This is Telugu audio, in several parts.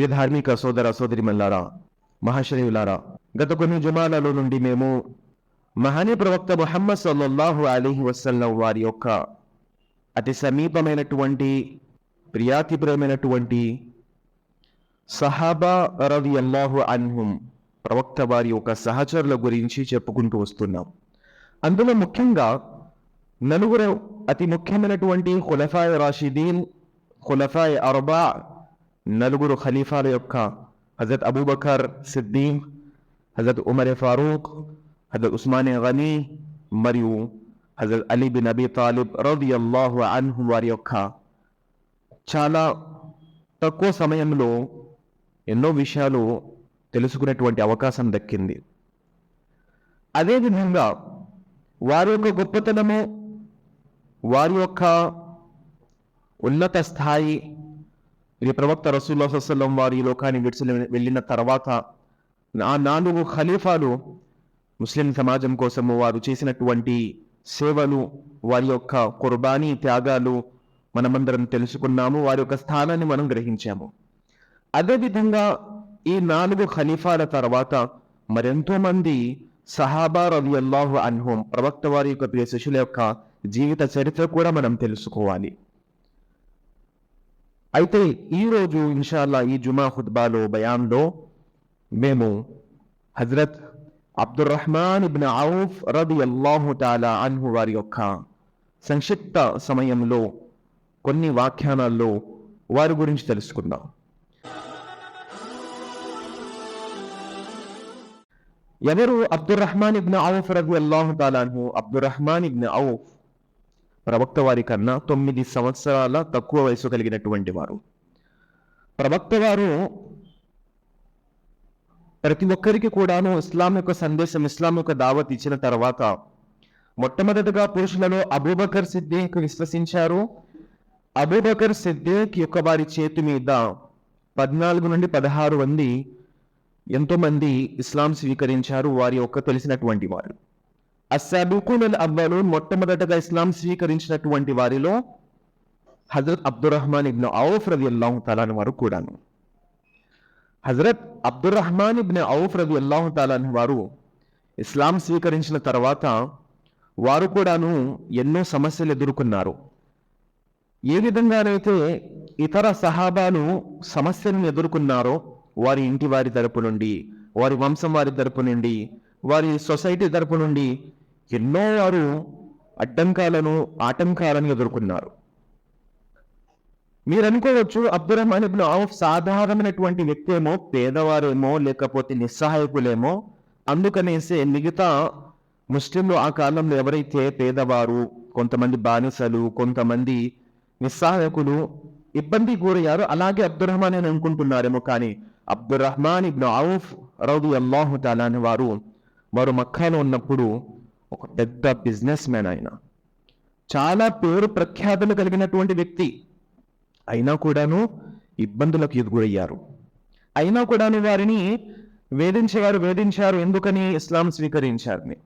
ప్రియ ధార్మిక సోదర సోదరిమల్లారా మహాశయులారా గత కొన్ని జుమాలలో నుండి మేము మహానీ ప్రవక్త మొహమ్మద్ సల్లల్లాహు అలీహి వసల్లం వారి యొక్క అతి సమీపమైనటువంటి ప్రియాతిపురమైనటువంటి సహాబా రవి అల్లాహు అన్హుం ప్రవక్త వారి యొక్క సహచరుల గురించి చెప్పుకుంటూ వస్తున్నాం. అందులో ముఖ్యంగా నలుగురు అతి ముఖ్యమైనటువంటి ఖులఫాయ్ రాషిదీన్ ఖులఫాయ్ అర్బా నలుగురు ఖలీఫాల యొక్క హజరత్ అబూబకర్ సిద్దీక్ హజరత్ ఉమర్ ఫారూక్ హజరత్ ఉస్మాన్ గనీ మరియు హజరత్ అలీ బిన్ అబీ తాలిబ్ రదియల్లాహు అన్హు వారి యొక్క చాలా తక్కువ సమయంలో ఎన్నో విషయాలు తెలుసుకునేటువంటి అవకాశం దక్కింది. అదేవిధంగా వారి యొక్క గొప్పతనము వారి యొక్క ఉన్నత స్థాయి ఇది ప్రవక్త రసూల్లా వసల్లం వారి ఈ లోకాన్ని విడిచి వెళ్ళిన తర్వాత ఆ నాలుగు ఖలీఫాలు ముస్లిం సమాజం కోసము వారు చేసినటువంటి సేవలు వారి యొక్క కుర్బానీ త్యాగాలు మనమందరం తెలుసుకున్నాము వారి యొక్క స్థానాన్ని మనం గ్రహించాము. అదేవిధంగా ఈ నాలుగు ఖలీఫాల తర్వాత మరెంతో మంది సహాబా రవి అల్లాహు అన్హోం ప్రవక్త వారి యొక్క ప్రియ శిష్యుల యొక్క జీవిత చరిత్ర కూడా మనం తెలుసుకోవాలి. అయితే ఈ రోజు ఇన్షాల్లా ఈ జుమా ఖుద్బాలో బయాన్లో మేము హజరత్ అబ్దుర్ రహమాన్ ఇబ్న్ ఔఫ్ రది అల్లాహు తాలా అన్హు వారి యొక్క సంక్షిప్త సమయంలో కొన్ని వ్యాఖ్యానాల్లో వారి గురించి తెలుసుకుందాం. ఎవరు అబ్దుర్ రహమాన్ ఇబ్న్ ఔఫ్ రది అల్లాహు తాలాన్హు అబ్దుర్ రహమాన్ ఇబ్న్ ఔఫ్. ప్రవక్త వారి కన్నా తొమ్మిది సంవత్సరాల తక్కువ వయసు కలిగినటువంటి వారు. ప్రవక్త వారు ప్రతి ఒక్కరికి కూడాను ఇస్లాం యొక్క సందేశం ఇస్లాం యొక్క దావత్ ఇచ్చిన తర్వాత మొట్టమొదటిగా పురుషులలో అబూబకర్ సిద్దేక్ విశ్వసించారు. అబూబకర్ సిద్దేక్ యొక్క వారి చేతి మీద పద్నాలుగు నుండి పదహారు మంది ఎంతో మంది ఇస్లాం స్వీకరించారు. వారి యొక్క తెలిసినటువంటి వారు. అస్సాబుకున్ అల్ అవ్వలు మొట్టమొదటగా ఇస్లాం స్వీకరించినటువంటి వారిలో హజరత్ అబ్దుర్ రహమాన్ ఔఫ్ రవి అల్లాహు తాలాన్ వారు కూడాను. హజరత్ అబ్దుర్రహ్మాన్ రహమాన్ ఔఫ్ రవి అల్లాహు తాలాన్ వారు ఇస్లాం స్వీకరించిన తర్వాత వారు కూడాను ఎన్నో సమస్యలు ఎదుర్కొన్నారు. ఏ విధంగానైతే ఇతర సహాబాలు సమస్యలను ఎదుర్కొన్నారో వారి ఇంటి వారి తరపు నుండి వారి వంశం వారి తరపు నుండి వారి సొసైటీ తరపు నుండి ఎన్నో వారు అడ్డంకాలను ఆటంకాలను ఎదుర్కొన్నారు. మీరు అనుకోవచ్చు అబ్దుల్ రహమాన్ ఔఫ్ సాధారణమైనటువంటి వ్యక్తి ఏమో పేదవారేమో లేకపోతే నిస్సహాయకులేమో అందుకనేసే మిగతా ముస్లింలు ఆ కాలంలో ఎవరైతే పేదవారు కొంతమంది బానిసలు కొంతమంది నిస్సహాయకులు ఇబ్బంది గురయ్యారు అలాగే అబ్దుల్ రహమాన్ అని అనుకుంటున్నారేమో కానీ అబ్దుల్ రహమాన్ ఇబ్న్ ఔఫ్ రౌదు అల్లాహు తాలా అని వారు వారు మక్కాలో ఉన్నప్పుడు ఒక పెద్ద బిజినెస్ మ్యాన్ ఆయన చాలా పేరు ప్రఖ్యాతులు కలిగినటువంటి వ్యక్తి అయినా కూడాను ఇబ్బందులకు ఎదుగురయ్యారు అయినా కూడాను వారిని వేధించేవారు వేధించారు ఎందుకని ఇస్లాం స్వీకరించారని.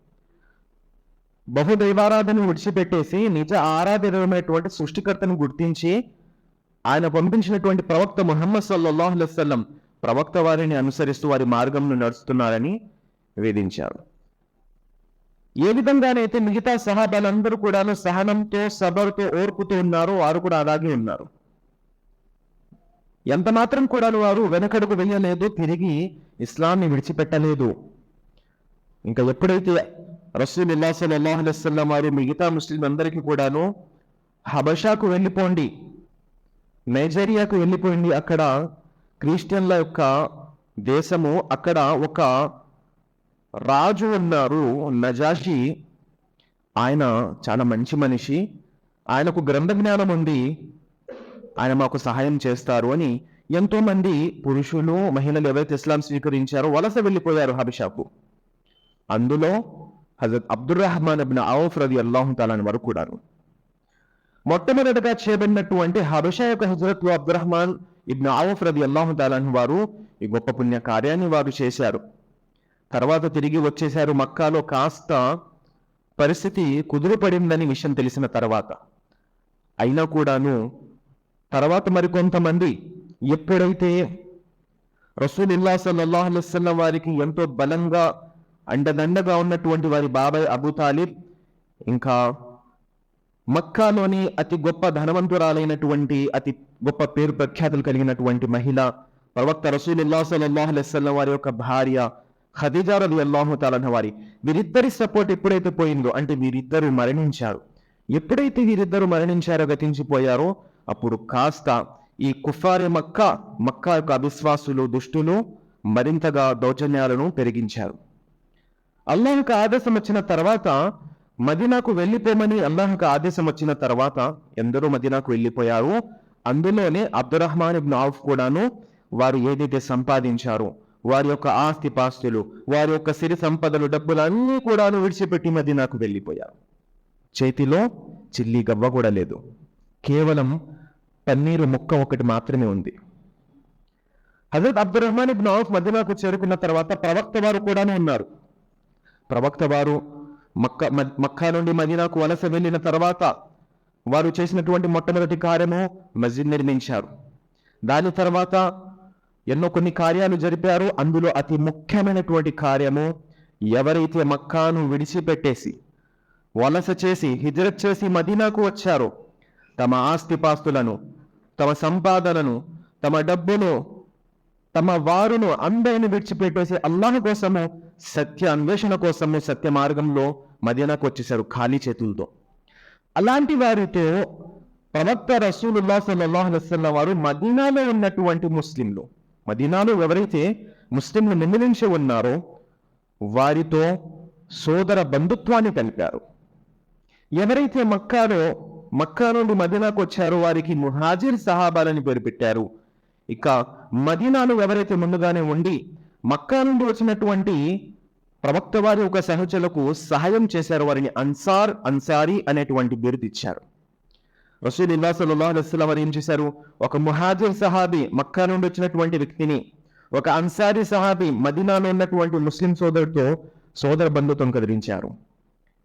బహుదైవారాధన విడిచిపెట్టేసి నిజ ఆరాధనమైనటువంటి సృష్టికర్తను గుర్తించి ఆయన పంపించినటువంటి ప్రవక్త ముహమ్మద్ సల్లల్లాహు ప్రవక్త వారిని అనుసరిస్తూ వారి మార్గంలో నడుస్తున్నారని వేధించారు. ఏ విధంగానైతే మిగతా సహాబాలందరూ కూడా సహనంతో సబరుతో ఓర్పుతూ ఉన్నారో వారు కూడా అలాగే ఉన్నారు. ఎంత మాత్రం కూడా వారు వెనకడుగు వెళ్ళలేదు తిరిగి ఇస్లాంని విడిచిపెట్టలేదు. ఇంకా ఎప్పుడైతే రసూల్ ఇల్లాసల్ అలైహి వసల్లం వారు మిగతా ముస్లిం అందరికీ కూడాను హబషాకు వెళ్ళిపోండి నైజీరియాకు వెళ్ళిపోయింది అక్కడ క్రిస్టియన్ల యొక్క దేశము అక్కడ ఒక రాజు ఉన్నారు నజాషి ఆయన చాలా మంచి మనిషి. ఆయనకు గ్రంథ జ్ఞానం ఉంది. ఆయన మాకు సహాయం చేస్తారు అని ఎంతో మంది పురుషులు మహిళలు ఎవరైతే ఇస్లాం స్వీకరించారో వలస వెళ్ళిపోయారు హబిషాకు. అందులో హజరత్ అబ్దుర్ రహమాన్ అబిన్ ఔఫ్ రది అల్లాహు తాలాని వారు కూడాను. మొట్టమొదటగా చేయబడినటువంటి హబషా యొక్క హజరత్ అబ్దుర్ రహమాన్ ఇబ్న్ ఔఫ్ రది అల్లాహు వారు ఈ గొప్ప పుణ్య కార్యాన్ని వారు చేశారు. తర్వాత తిరిగి వచ్చేశారు మక్కాలో కాస్త పరిస్థితి కుదురుపడిందని విషయం తెలిసిన తర్వాత. అయినా కూడాను తర్వాత మరికొంతమంది ఎప్పుడైతే రసూలుల్లా సల్లల్లాహు అలైహి వారికి ఎంతో బలంగా అండదండగా ఉన్నటువంటి వారి బాబాయ్ అబూ తాలిబ్ ఇంకా మక్కాలోని అతి గొప్ప ధనవంతురాలైనటువంటి అతి గొప్ప పేరు ప్రఖ్యాతులు కలిగినటువంటి మహిళ ప్రవక్త రసూలుల్లా సల్లల్లాహు అలైహి వారి యొక్క భార్య ఖదీజా రలి తాలన్న వారి వీరిద్దరి సపోర్ట్ ఎప్పుడైతే పోయిందో అంటే వీరిద్దరూ మరణించారు. ఎప్పుడైతే వీరిద్దరూ మరణించారో గతించిపోయారో అప్పుడు కాస్త ఈ కుఫారి మక్క మక్కా యొక్క అవిశ్వాసులు దుష్టులు మరింతగా దౌర్జన్యాలను పెరిగించారు. అల్లాహకు ఆదేశం వచ్చిన తర్వాత మదీనాకు వెళ్ళిపోమని అల్లాహకు ఆదేశం వచ్చిన తర్వాత ఎందరో మదీనాకు వెళ్ళిపోయారు. అందులోనే అబ్దురహ్మాన్ ఇబ్న్ ఆఫ్ కూడాను వారు ఏదైతే సంపాదించారో వారి యొక్క ఆస్తి పాస్తులు వారి యొక్క సిరి సంపదలు డబ్బులు అన్నీ కూడాను విడిచిపెట్టి మదీనాకు వెళ్ళిపోయారు. చేతిలో చిల్లి గవ్వ కూడా లేదు. కేవలం పన్నీరు ముక్క ఒకటి మాత్రమే ఉంది. హజరత్ అబ్దురహమాన్ ఇబ్న్ ఔఫ్ మదీనాకు చేరుకున్న తర్వాత ప్రవక్త వారు కూడాను ఉన్నారు. ప్రవక్త వారు మక్క మక్కా నుండి మదీనాకు వలస వెళ్ళిన తర్వాత వారు చేసినటువంటి మొట్టమొదటి కార్యము మస్జిద్ నిర్మించారు. దాని తర్వాత ఎన్నో కొన్ని కార్యాలు జరిపారు. అందులో అతి ముఖ్యమైనటువంటి కార్యము ఎవరైతే మక్కాను విడిచిపెట్టేసి వలస చేసి హిజరత్ చేసి మదీనాకు వచ్చారో తమ ఆస్తిపాస్తులను తమ సంపాదనను తమ డబ్బును తమ వారును అందరిని విడిచిపెట్టేసి అల్లాహ్ కోసము సత్య అన్వేషణ కోసము సత్య మార్గంలో మదీనాకు వచ్చేసారు ఖాళీ చేతులతో. అలాంటి వారితో ప్రవక్త రసూలుల్లా సల్లల్లాహు అలైహి వారు మదీనాలో ఉన్నటువంటి ముస్లింలు. మదీనాలో ఎవరైతే ముస్లింలు నిమిలించి ఉన్నారో వారితో సోదర బంధుత్వాన్ని కలిపారు. ఎవరైతే మక్కాలో మక్కా నుండి మదీనాకు వచ్చారో వారికి ముహాజిర్ సహాబాలని పేరు పెట్టారు. ఇక మదీనాలో ఎవరైతే ముందుగానే ఉండి మక్కా నుండి వచ్చినటువంటి ప్రవక్త వారి ఒక సహచరులకు సహాయం చేశారు వారిని అన్సార్ అన్సారీ అనేటువంటి బిరుదిచ్చారు ఇచ్చారు రసూల్ ఇల్లా వారు ఏం చేశారు? ఒక ముహాజిర్ సహాబీ మక్కా నుండి వచ్చినటువంటి వ్యక్తిని ఒక అన్సారీ సహాబీ మదీనాలో ఉన్నటువంటి ముస్లిం సోదరుడితో సోదర బంధుత్వం కదిలించారు.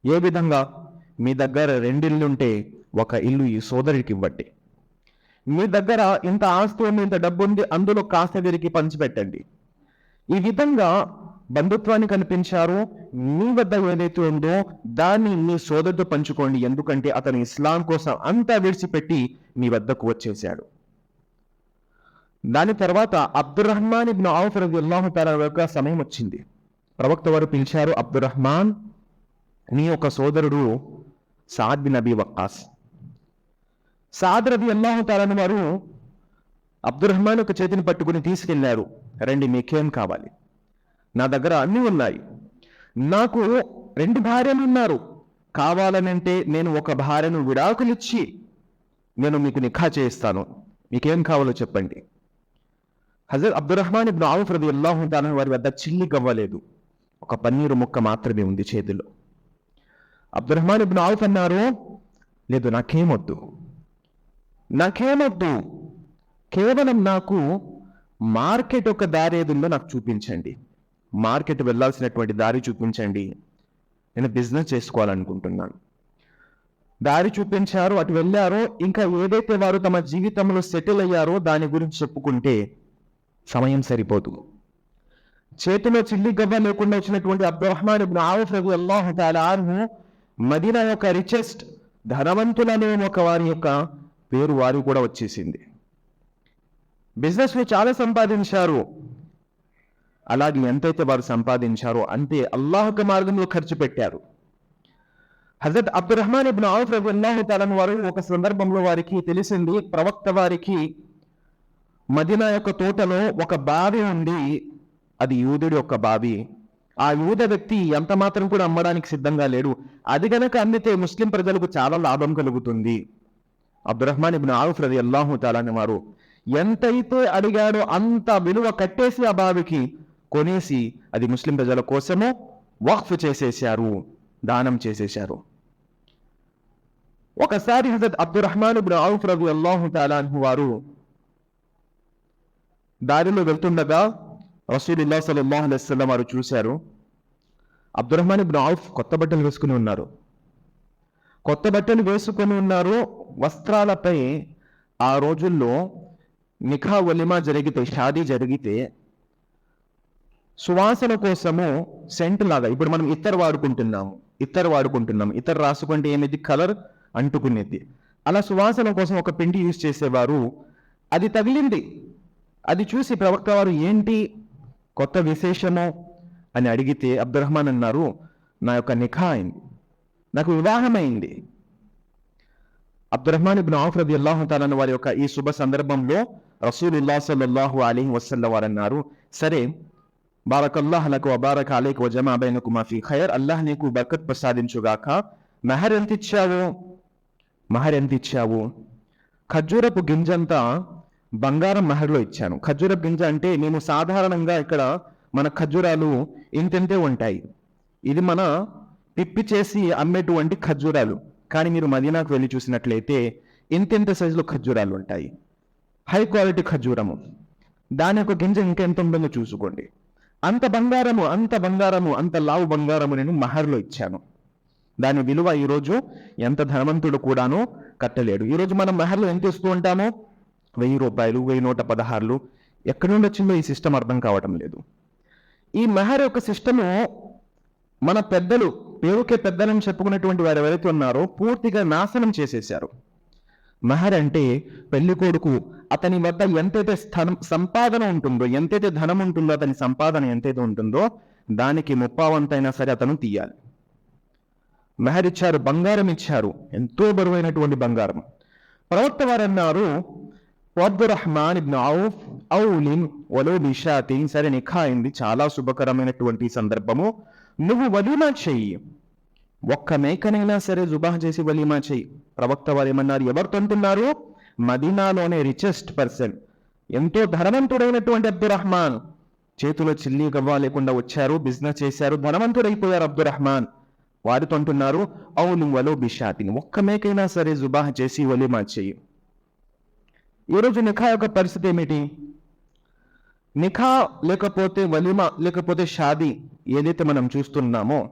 ఏ విధంగా? మీ దగ్గర రెండిల్లుంటే ఒక ఇల్లు ఈ సోదరుడికి ఇవ్వండి. మీ దగ్గర ఇంత ఆస్తి ఉంది ఇంత డబ్బు ఉంది అందులో కాస్త వీరికి పంచిపెట్టండి. ఈ విధంగా బంధుత్వాన్ని కనిపించారు మీ వద్ద ఏదైతే ఉందో దాన్ని మీ సోదరుతో పంచుకోండి. ఎందుకంటే అతను ఇస్లాం కోసం అంతా విడిచిపెట్టి మీ వద్దకు వచ్చేసాడు దాని తర్వాత అబ్దుర్రహ్మాన్ ఇబ్న ఆఫ్ రజుల్లాహు తాలా యొక్క సమయం వచ్చింది. ప్రవక్త వారు పిలిచారు అబ్దుర్రహ్మాన్ నీ యొక్క సోదరుడు Saad bin Abi Waqqas. Saad rabi అల్లాహు తాలను వారు అబ్దుర్రహ్మాన్ యొక్క చేతిని పట్టుకుని తీసుకెళ్ళారు. రండి మీకేం కావాలి? నా దగ్గర అన్నీ ఉన్నాయి. నాకు రెండు భార్యలు ఉన్నారు. కావాలనంటే నేను ఒక భార్యను విడాకులిచ్చి నేను మీకు నిఖా చేయిస్తాను. మీకేం కావాలో చెప్పండి. హజరత్ అబ్దురహ్మాన్ ఇబ్న్ ఆవుఫ్ రది అల్లాహు వారి వద్ద చిల్లి గవ్వలేదు. ఒక పన్నీరు ముక్క మాత్రమే ఉంది చేతిలో. అబ్దురహ్మాన్ ఇబ్న్ ఆవుఫ్ అన్నారు లేదు నాకేమొద్దు. నాకేమొద్దు? కేవలం నాకు మార్కెట్ ఒక దారి నాకు చూపించండి. మార్కెట్ వెళ్ళాల్సినటువంటి దారి చూపించండి. నేను బిజినెస్ చేసుకోవాలనుకుంటున్నాను. దారి చూపించారు అటు వెళ్ళారో ఇంకా ఏదైతే వారు తమ జీవితంలో సెటిల్ అయ్యారో దాని గురించి చెప్పుకుంటే సమయం సరిపోదు. చేతిలో చిల్లి గవ్వ లేకుండా వచ్చినటువంటి అబ్రహ్మాన్ ఇబ్న్ ఆవుఫ్ రఘు అల్లాహు తాలా మదీనా యొక్క రిచెస్ట్ ధనవంతులనే ఒక వారి యొక్క పేరు వారు కూడా వచ్చేసింది. బిజినెస్లో చాలా సంపాదించారు. అలాగే ఎంతైతే వారు సంపాదించారో అంతే అల్లాహక మార్గంలో ఖర్చు పెట్టారు. హజరత్ అబ్దురహమాన్ ఇబ్న్ ఔఫ్ వారు ఒక సందర్భంలో వారికి తెలిసింది ప్రవక్త వారికి మదీనా యొక్క తోటలో ఒక బావి ఉంది అది యూదుడి యొక్క బావి. ఆ యూద వ్యక్తి ఎంత మాత్రం కూడా అమ్మడానికి సిద్ధంగా లేడు. అది గనక అందితే ముస్లిం ప్రజలకు చాలా లాభం కలుగుతుంది. అబ్దురహ్మాన్ ఇబ్న్ ఆఫ్ రది అల్లాహు వారు ఎంతైతే అడిగాడో అంత విలువ కట్టేసి ఆ బావికి కొనేసి అది ముస్లిం ప్రజల కోసము వక్ఫ్ చేసేశారు దానం చేసేశారు. ఒకసారి హజరత్ అబ్దురహ్మాన్ ఇబ్న్ ఆవుఫ్ రఘు అల్లాహు తాలాన్హు వారు దారిలో వెళ్తుండగా రసూలుల్లా సల్లల్లాహు అలైహి వారు చూశారు. అబ్దురహ్మాన్ ఇబ్న్ ఆఫ్ కొత్త బట్టలు వేసుకుని ఉన్నారు. కొత్త బట్టలు వేసుకొని ఉన్నారు వస్త్రాలపై ఆ రోజుల్లో నిఖా వలిమా జరిగితే షాదీ జరిగితే సువాసన కోసము సెంట్ లాగా ఇప్పుడు మనం ఇత్తర్ వాడుకుంటున్నాము ఇత్తర్ వాడుకుంటున్నాము ఇత్తర్ రాసుకుంటే ఏమిది? కలర్ అంటుకునేది. అలా సువాసన కోసం ఒక పిండి యూజ్ చేసేవారు అది తగిలింది. అది చూసి ప్రవక్త వారు ఏంటి? కొత్త విశేషము? అని అడిగితే అబ్దురహ్మాన్ అన్నారు నా యొక్క నిఖా అయింది. నాకు వివాహమైంది అబ్దురహ్మాన్ ఇబ్న్ ఆఫ్ రబి అల్లాహతాలన్న వారి యొక్క ఈ శుభ సందర్భంలో రసూలుల్లా సల్లల్లాహు అలీ వసల్ల వారు అన్నారు సరే బారకల్లాహ్లకు అబారక్ అలేక్ వజమా బైనకు మాఫీ ఖైర్ అల్లాహ్ నీకు బర్కత్ ప్రసాదించుగాక మెహర్ ఎంత ఇచ్చావు మహర్ ఎంత ఇచ్చావు ఖర్జూరపు గింజంతా బంగారం మహర్లో ఇచ్చాను ఖర్జూరపు గింజ అంటే మేము సాధారణంగా ఇక్కడ మన ఖర్జూరాలు ఇంతెంతే ఉంటాయి ఇది మన పిప్పి చేసి అమ్మేటువంటి ఖర్జూరాలు కానీ మీరు మదీనాకు వెళ్ళి చూసినట్లయితే ఇంతెంత సైజులో ఖర్జూరాలు ఉంటాయి హై క్వాలిటీ ఖర్జూరము దాని యొక్క గింజ ఇంకెంత ఉంటుందో చూసుకోండి అంత బంగారము అంత బంగారము అంత లావు బంగారము నేను మహర్లో ఇచ్చాను. దాని విలువ ఈరోజు ఎంత ధనవంతుడు కూడాను కట్టలేడు. ఈరోజు మనం మెహర్లో ఎంత ఇస్తూ ఉంటామో? వెయ్యి రూపాయలు వెయ్యి నూట పదహారులు. ఎక్కడి నుండి వచ్చిందో ఈ సిస్టమ్ అర్థం కావటం లేదు. ఈ మెహర్ యొక్క సిస్టము మన పెద్దలు పేరుకే పెద్దలని చెప్పుకునేటువంటి వారు ఎవరైతే ఉన్నారో పూర్తిగా నాశనం చేసేశారు. మహర్ అంటే పెళ్ళి కొడుకు. అతని వద్ద ఎంతైతే స్థనం సంపాదన ఉంటుందో ఎంతైతే ధనం ఉంటుందో అతని సంపాదన ఎంతైతే ఉంటుందో దానికి ముప్పావంతైనా సరే అతను తీయాలి. మెహర్ ఇచ్చారు బంగారం ఇచ్చారు. ఎంతో బరువైనటువంటి బంగారం. ప్రవక్త వారు అన్నారు రహమాన్ ఇబ్న్ ఔఫ్ ఔలిన్ వలో నిషాతిన్. సరే నిఖాయింది చాలా శుభకరమైనటువంటి సందర్భము. నువ్వు వలీమా చెయ్యి? ఒక్క మేకనైనా సరే జుబాహ్ చేసి వలీమా చెయ్యి ప్రవక్త వారు ఏమన్నారు? ఎవరితో అంటున్నారు మదీనాలోనే రిచెస్ట్ పర్సన్ ఎంతో ధనవంతుడైనటువంటి అబ్దురహ్మాన్. చేతిలో చిల్లి గవ్వ లేకుండా వచ్చారు బిజినెస్ చేశారు ధనవంతుడైపోయారు అబ్దురహ్మాన్. వారితో అంటున్నారు అవును వలో బిషాతిని. ఒక్క మేకైనా సరే జుబాహ్ చేసి వలీమా చెయ్యి ఈరోజు నిఖా యొక్క పరిస్థితి ఏమిటి? నిఖా లేకపోతే వలిమా లేకపోతే షాదీ ఏదైతే మనం చూస్తున్నామో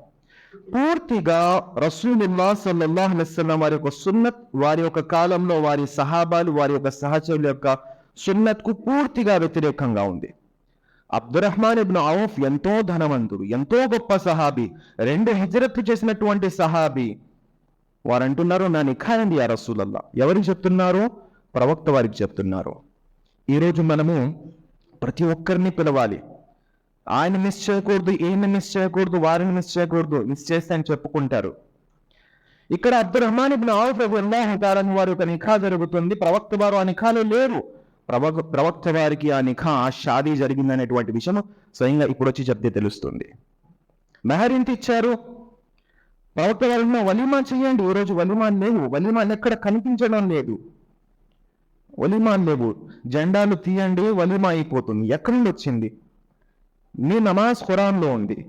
పూర్తిగా రసూలుల్లా సల్లల్లాహు అలైహి వారి యొక్క సున్నత్ వారి యొక్క కాలంలో వారి సహాబాలు వారి యొక్క సహచరుల యొక్క సున్నత్కు పూర్తిగా వ్యతిరేకంగా ఉంది. అబ్దురహ్మాన్ ఇబ్న ఔఫ్ ఎంతో ధనవంతుడు ఎంతో గొప్ప సహాబీ. రెండు హిజరత్ చేసినటువంటి సహాబీ. వారు అంటున్నారు నా నిఖాయంది ఆ రసూలల్లా ఎవరికి చెప్తున్నారు? ప్రవక్త వారికి చెప్తున్నారు. ఈరోజు మనము ప్రతి ఒక్కరిని పిలవాలి. ఆయన మిస్ చేయకూడదు ఈయన మిస్ చేయకూడదు వారిని మిస్ చేయకూడదు మిస్ చేస్తే అని చెప్పుకుంటారు. ఇక్కడ అబ్దుల్ రహమాన్ ఇబ్న్ ఔఫ్ వారు ఒక వారి నిఖా జరుగుతుంది. ప్రవక్త వారు ఆ నిఖాలో లేరు. ప్రవక్ ప్రవక్త వారికి ఆ నిఖా ఆ షాదీ జరిగిందనేటువంటి విషయం స్వయంగా ఇప్పుడు వచ్చి చెప్తే తెలుస్తుంది. మెహర్ ఇచ్చారు. ప్రవక్త వారు అన్న వలిమా చేయండి ఈ రోజు వలిమాన్ లేవు. వలిమాన్ ఎక్కడ కనిపించడం లేదు. వలిమాన్ లేవు. జెండాలు తీయండి వలిమా అయిపోతుంది. ఎక్కడి నుండి వచ్చింది? మీ నమాజ్ ఖురాన్లో ఉంది.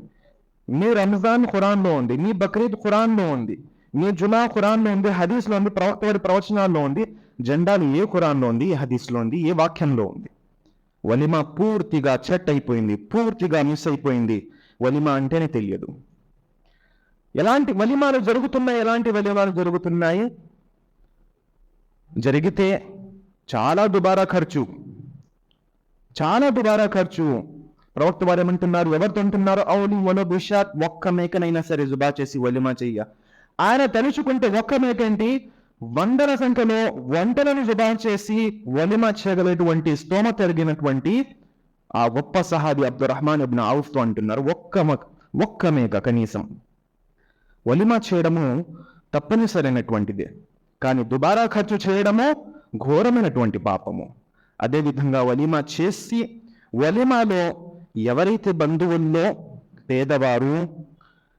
మీ రంజాన్ ఖురాన్లో ఉంది. మీ బక్రీద్ ఖురాన్లో ఉంది. మీ జుమా ఖురాన్లో ఉంది. హదీస్లో ఉంది. ప్రవక్త గారి ప్రవచనాల్లో ఉంది. జెండాలు ఏ ఖురాన్లో ఉంది? ఏ హదీస్లో ఉంది? ఏ వాక్యంలో ఉంది? వలిమా పూర్తిగా చెట్ అయిపోయింది. పూర్తిగా మిస్ అయిపోయింది. వలిమా అంటేనే తెలియదు. ఎలాంటి వలిమాలు జరుగుతున్నాయి? ఎలాంటి వలిమాలు జరుగుతున్నాయి? జరిగితే చాలా దుబారా ఖర్చు. చాలా దుబారా ఖర్చు. ప్రవక్త వారు ఏమంటున్నారు? ఎవరితో అంటున్నారు? అవును వలో బిషాత్ ఒక్క మేకనైనా సరే జుబా చేసి వలిమా చెయ్య. ఆయన తలుచుకుంటే ఒక్క మేక ఏంటి? వందల సంఖ్యలో వంటలను జుబా చేసి వలిమా చేయగలటువంటి స్తోమ తిరిగినటువంటి ఆ గొప్ప సహాబి అబ్దురహమాన్ అబ్న ఔఫ్ అంటున్నారు. ఒక్క మ- ఒక్క మేక కనీసం. వలిమా చేయడము తప్పనిసరైనటువంటిదే. కానీ దుబారా ఖర్చు చేయడము ఘోరమైనటువంటి పాపము. అదేవిధంగా వలిమా చేసి వలిమాలో ఎవరైతే బంధువుల్లో పేదవారు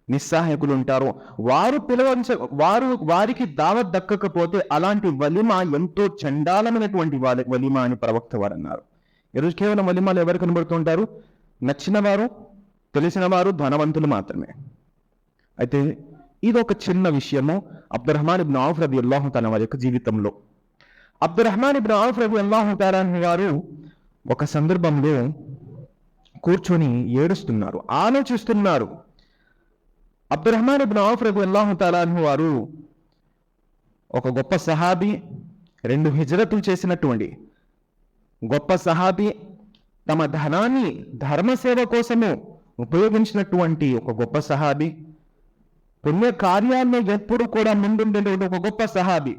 నిస్సహాయకులు ఉంటారో వారు పిలవంచ వారు వారికి దావత్ దక్కకపోతే అలాంటి వలిమ ఎంతో చండాలమైనటువంటి వాళ్ళ వలిమ అని ప్రవక్త వారు అన్నారు ఈరోజు కేవలం వలిమాలు ఎవరు కనబడుతుంటారు? నచ్చిన వారు తెలిసిన వారు ధనవంతులు మాత్రమే. అయితే ఇది ఒక చిన్న విషయము అబ్దురహమాన్ ఇబ్న్ ఆఫ్ రబి అల్లాహు తన వారి యొక్క జీవితంలో. అబ్దురహమాన్ ఇబ్న్ ఆఫ్ రబి అల్లాహు తాలాహు గారు ఒక సందర్భంలో కూర్చొని ఏడుస్తున్నారు ఆలోచిస్తున్నారు. అబ్దురహమాన్ ఇబ్న్ ఆఫ్ రఘు అల్లాహు తాలాహు వారు ఒక గొప్ప సహాబీ రెండు హిజరతులు చేసినటువంటి గొప్ప సహాబీ తమ ధనాన్ని ధర్మసేవ కోసము ఉపయోగించినటువంటి ఒక గొప్ప సహాబి పుణ్య కార్యాల్లో ఎప్పుడు కూడా ముందుండేటువంటి ఒక గొప్ప సహాబి.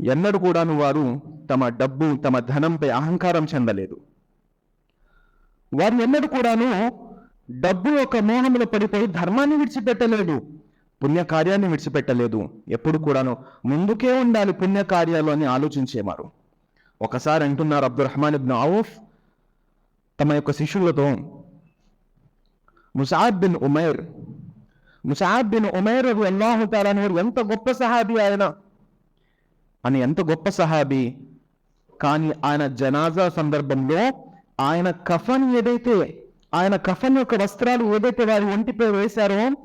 ఎన్నడూ కూడాను వారు తమ డబ్బు తమ ధనంపై అహంకారం చెందలేదు. వారు ఎన్నడూ కూడాను డబ్బు యొక్క మోహంలో పడిపోయి ధర్మాన్ని విడిచిపెట్టలేదు పుణ్యకార్యాన్ని విడిచిపెట్టలేదు. ఎప్పుడు కూడాను ముందుకే ఉండాలి పుణ్యకార్యాలు అని ఆలోచించేవారు. ఒకసారి అంటున్నారు అబ్దుల్ రహమాన్ ఇబ్న్ ఆవుఫ్ తమ యొక్క శిష్యులతో Musab bin Umair Musab bin Umair అల్లాహు తాలా ఎంత గొప్ప సహాబీ ఆయన? అని ఎంత గొప్ప సహాబీ? కానీ ఆయన జనాజా సందర్భంలో ఆయన కఫన్ ఏదైతే ఆయన కఫన్ యొక్క వస్త్రాలు ఏదైతే వారి ఒంటిపై వేశారో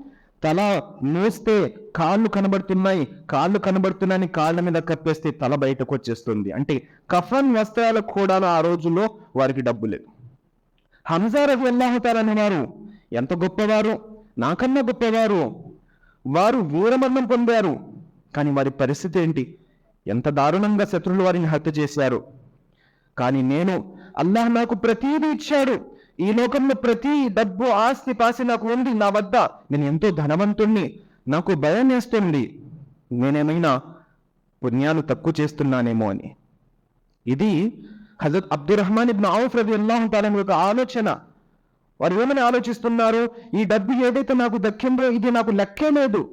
తల మూస్తే కాళ్ళు కనబడుతున్నాయి. కాళ్ళు కనబడుతున్నాయని కాళ్ళ మీద కప్పేస్తే తల బయటకు వచ్చేస్తుంది. అంటే కఫన్ వస్త్రాలకు కూడా ఆ రోజుల్లో వారికి డబ్బు లేదు. హంజా రవి అల్లాహుతారని ఎంత గొప్పవారు? నాకన్నా గొప్పవారు. వారు వీరమరణం పొందారు. కానీ వారి పరిస్థితి ఏంటి? ఎంత దారుణంగా శత్రువులు వారిని హత్య చేశారు. కానీ నేను అల్లాహ్ నాకు ప్రతీది ఇచ్చాడు. ఈ లోకంలో ప్రతి డబ్బు ఆస్తి పాసి నాకు ఉంది. నా వద్ద నేను ఎంతో ధనవంతుణ్ణి. నాకు భయం వేస్తుంది. నేనేమైనా పుణ్యాలు తక్కువ చేస్తున్నానేమో అని. ఇది హజరత్ అబ్దుల్ రహమాన్ ఇబ్న్ ఔఫ్ రవి అల్లాహు తాలం యొక్క ఆలోచన. వారు ఏమని ఆలోచిస్తున్నారు? ఈ డబ్బు ఏదైతే నాకు దక్కిందో ఇది నాకు లెక్కే లేదు.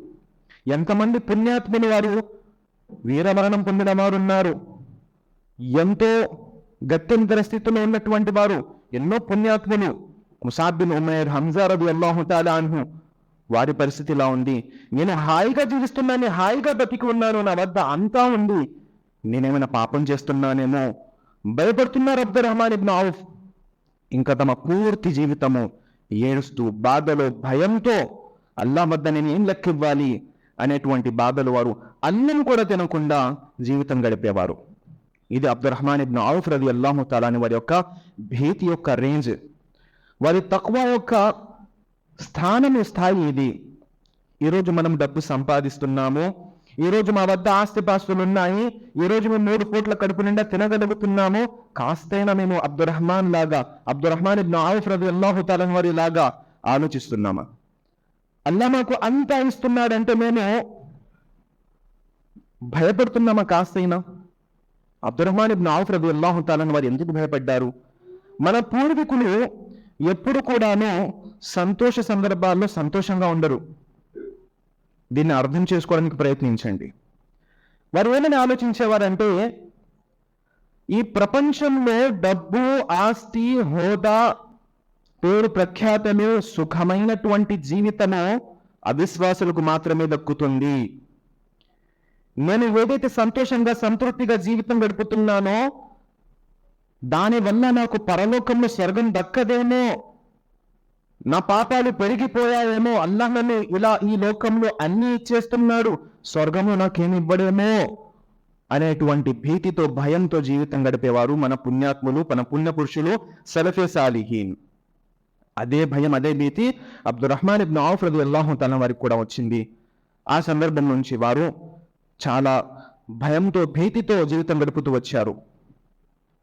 ఎంతమంది పుణ్యాత్మని వారు వీరమరణం పొందిన వారు ఉన్నారు ఎంతో గత్యంతర స్థితిలో ఉన్నటువంటి వారు ఎన్నో పుణ్యాత్ములు. ముసాబిన్ ఉమేర్ హంజా రబి అల్లాహు అన్హు. వారి పరిస్థితి ఇలా ఉంది. నేను హాయిగా జీవిస్తున్నాను హాయిగా బతికి ఉన్నాను నా వద్ద అంతా ఉంది. నేనేమైనా పాపం చేస్తున్నానేమో? భయపడుతున్నారు అబ్దుల్ రహమాన్ ఇబ్న్ ఇంకా తమ పూర్తి జీవితము ఏడుస్తూ బాధలో భయంతో అల్లా వద్ద నేను ఏం లెక్కివ్వాలి అనేటువంటి బాధలు వారు అన్నం కూడా తినకుండా జీవితం గడిపేవారు. ఇది అబ్దుల్ రహమాన్ ఇబ్న్ ఔఫ్ రది అల్లాహు తాలాని వారి యొక్క భీతి యొక్క రేంజ్. వారి తక్కువ యొక్క స్థానము స్థాయి ఇది. ఈరోజు మనం డబ్బు సంపాదిస్తున్నాము. ఈరోజు మా వద్ద ఆస్తిపాస్తులు ఉన్నాయి. ఈరోజు మేము మూడు కోట్ల కడుపు నిండా తినగలుగుతున్నాము. కాస్తైనా మేము అబ్దుల్ రహమాన్ లాగా అబ్దుల్ రహమాన్ ఇబ్న్ ఔఫ్ రది అల్లాహు తాలాని వారి లాగా ఆలోచిస్తున్నామా? అల్లా మాకు అంతా ఇస్తున్నాడంటే మేము భయపడుతున్నామా కాస్తైనా? Abdur Rahman Rahman Awf Awf అల్లాహు తాలని వారు ఎందుకు భయపడ్డారు? మన పూర్వీకులు ఎప్పుడు కూడాను సంతోష సందర్భాల్లో సంతోషంగా ఉండరు. దీన్ని అర్థం చేసుకోవడానికి ప్రయత్నించండి. వారు ఏమని ఆలోచించేవారంటే ఈ ప్రపంచంలో డబ్బు ఆస్తి హోదా పేరు ప్రఖ్యాతలు సుఖమైనటువంటి జీవితము అవిశ్వాసులకు మాత్రమే దక్కుతుంది. నేను ఏదైతే సంతోషంగా సంతృప్తిగా జీవితం గడుపుతున్నానో దానివల్ల నాకు పరలోకంలో స్వర్గం దక్కదేమో నా పాపాలు పెరిగిపోయాయేమో అల్లాహ్ నన్ను ఇలా ఈ లోకంలో అన్ని ఇచ్చేస్తున్నాడు స్వర్గంలో నాకేమి ఇవ్వడేమో అనేటువంటి భీతితో భయంతో జీవితం గడిపేవారు మన పుణ్యాత్ములు మన పుణ్య పురుషులు సలఫే సాలిహీన్. అదే భయం అదే భీతి అబ్దుల్ రహమాన్ ఇబ్న్ ఆఫ్ రదు అల్లాహు తన వారికి కూడా వచ్చింది. ఆ సందర్భం నుంచి వారు చాలా భయంతో భీతితో జీవితం గడుపుతూ వచ్చారు.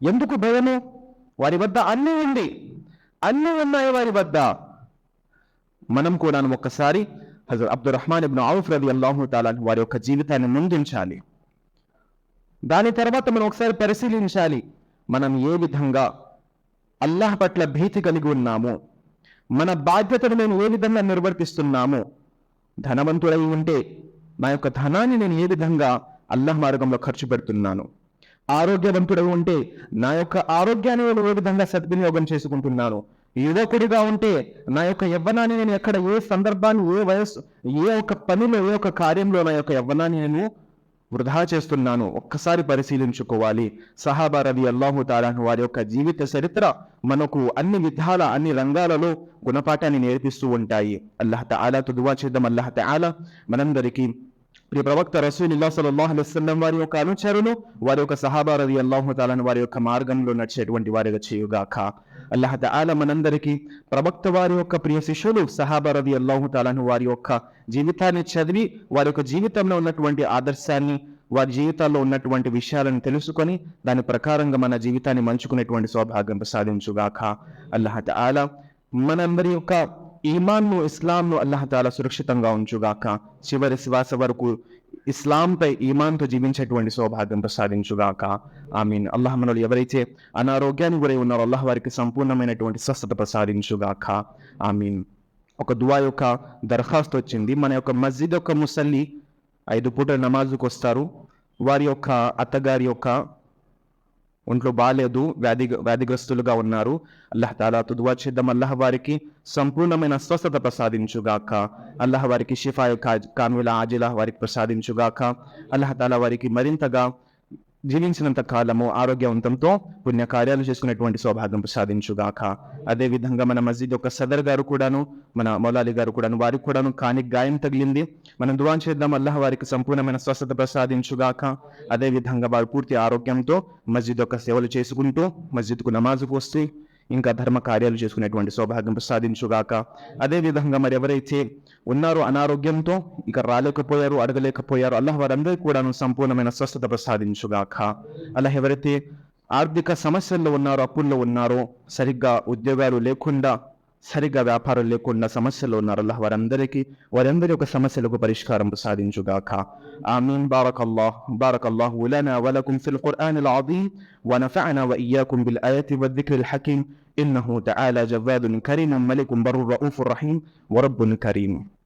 ఎందుకు భయము? వారి వద్ద అన్నీ ఉంది. అన్నీ ఉన్నాయి వారి వద్ద. మనం కూడా ఒక్కసారి Hajar Abdul Rahman Ibn Auf రది అల్లాహు తాలా వారి యొక్క జీవితాన్ని ముందుంచాలి దాని తర్వాత మనం ఒకసారి పరిశీలించాలి మనం ఏ విధంగా అల్లాహ్ పట్ల భీతి కలిగి ఉన్నాము? మన బాధ్యతను మేము ఏ విధంగా నిర్వర్తిస్తున్నాము? ధనవంతుడై ఉంటే నా యొక్క ధనాన్ని నేను ఏ విధంగా అల్లాహ్ మార్గంలో ఖర్చు పెడుతున్నాను? ఆరోగ్యవంతుడు ఉంటే నా యొక్క ఆరోగ్యాన్ని నేను ఏ విధంగా సద్వినియోగం చేసుకుంటున్నాను? యువకుడిగా ఉంటే నా యొక్క యవ్వనాన్ని నేను ఎక్కడ ఏ సందర్భాన్ని ఏ వయస్సు ఏ ఒక పనిలో ఏ ఒక కార్యంలో నా యొక్క యవ్వనాన్ని నేను వృధా చేస్తున్నాను? ఒక్కసారి పరిశీలించుకోవాలి. సహాబా రవి అల్లాహు తాలాను వారి యొక్క జీవిత చరిత్ర మనకు అన్ని విధాల అన్ని రంగాలలో గుణపాఠాన్ని నేర్పిస్తూ ఉంటాయి. అల్లాహ్ ఆలా దువా చేద్దాం. అల్లాహ్ ఆలా మనందరికీ ప్రియ ప్రవక్త రసూలుల్లా సల్లల్లాహు అలైహి వారి యొక్క అనుచరులు వారి యొక్క సహాబా రది వారి యొక్క మార్గంలో నడిచేటువంటి వారిగా చేయుగాక. అల్లాహ తాలా మనందరికీ ప్రవక్త వారి యొక్క ప్రియ శిష్యులు సహాబా రది వారి యొక్క జీవితాన్ని చదివి వారి యొక్క జీవితంలో ఉన్నటువంటి ఆదర్శాన్ని వారి జీవితాల్లో ఉన్నటువంటి విషయాలను తెలుసుకొని దాని ప్రకారంగా మన జీవితాన్ని మంచుకునేటువంటి సౌభాగ్యం సాధించుగాక. అల్లాహ తాలా మనందరి యొక్క ఈమాన్ను ఇస్లాంను అల్లహతాల సురక్షితంగా ఉంచుగాక చివరి శ్వాస వరకు ఇస్లాంపై ఈమాన్తో జీవించేటువంటి సౌభాగ్యం ప్రసాదించుగాక ఆమీన్. అల్లాహ్ మనలు ఎవరైతే అనారోగ్యానికి గురై ఉన్నారో అల్లాహ్ వారికి సంపూర్ణమైనటువంటి స్వస్థత ప్రసాదించుగాక మీన్ ఒక దువా యొక్క దరఖాస్తు వచ్చింది. మన యొక్క మస్జిద్ యొక్క ముసల్లి ఐదు పూట నమాజుకు వస్తారు వారి యొక్క అత్తగారి యొక్క ఒంట్లో బాగాలేదు వ్యాధి వ్యాధిగ్రస్తులుగా ఉన్నారు. అల్లహ తాలా దువా చేద్దాం. అల్లహ వారికి సంపూర్ణమైన స్వస్థత ప్రసాదించుగాక. అల్లహ వారికి షిఫాయు యొక్క కాన్విల ఆజిలా వారికి ప్రసాదించుగాక. అల్లాహ్ తాలా వారికి మరింతగా జీవించినంత కాలము ఆరోగ్యవంతంతో పుణ్య కార్యాలు చేసుకునేటువంటి సౌభాగ్యం ప్రసాదించుగాక అదే విధంగా మన మస్జిద్ యొక్క సదర్ గారు కూడాను మన మౌలాలి గారు కూడాను వారికి కూడాను కాని గాయం తగిలింది. మనం దువా చేద్దాం అల్లాహ్ వారికి సంపూర్ణమైన స్వస్థత ప్రసాదించుగాక. అదే విధంగా వారు పూర్తి ఆరోగ్యంతో మస్జిద్ యొక్క సేవలు చేసుకుంటూ మస్జిద్కు నమాజుకు వస్తే ఇంకా ధర్మ కార్యాలు చేసుకునేటువంటి సౌభాగ్యం ప్రసాదించుగాక అదే విధంగా మరి ఎవరైతే ఉన్నారో అనారోగ్యంతో ఇక రాలేకపోయారు అడగలేకపోయారు అల్లాహ్ వారందరికీ కూడాను సంపూర్ణమైన స్వస్థత ప్రసాదించుగాక అల్లాహ్ ఎవరైతే ఆర్థిక సమస్యల్లో ఉన్నారో అప్పుల్లో ఉన్నారో సరిగ్గా ఉద్యోగాలు లేకుండా సరిగ్గా వ్యాపారం లేకుండా సమస్యలు ఉన్నారు అల్లాహ్ వారందరికీ వారందరి యొక్క సమస్యలకు పరిష్కారం ప్రసాదించుగాక ఆమీన్ Barack Allah Barack Allah లనా వలకుం fill Quran العظيم ونفعنا وإياكم بالآيات والذكر الحكيم إنه تعالى جواد كريم ملك بر رؤوف رحيم ورب كريم.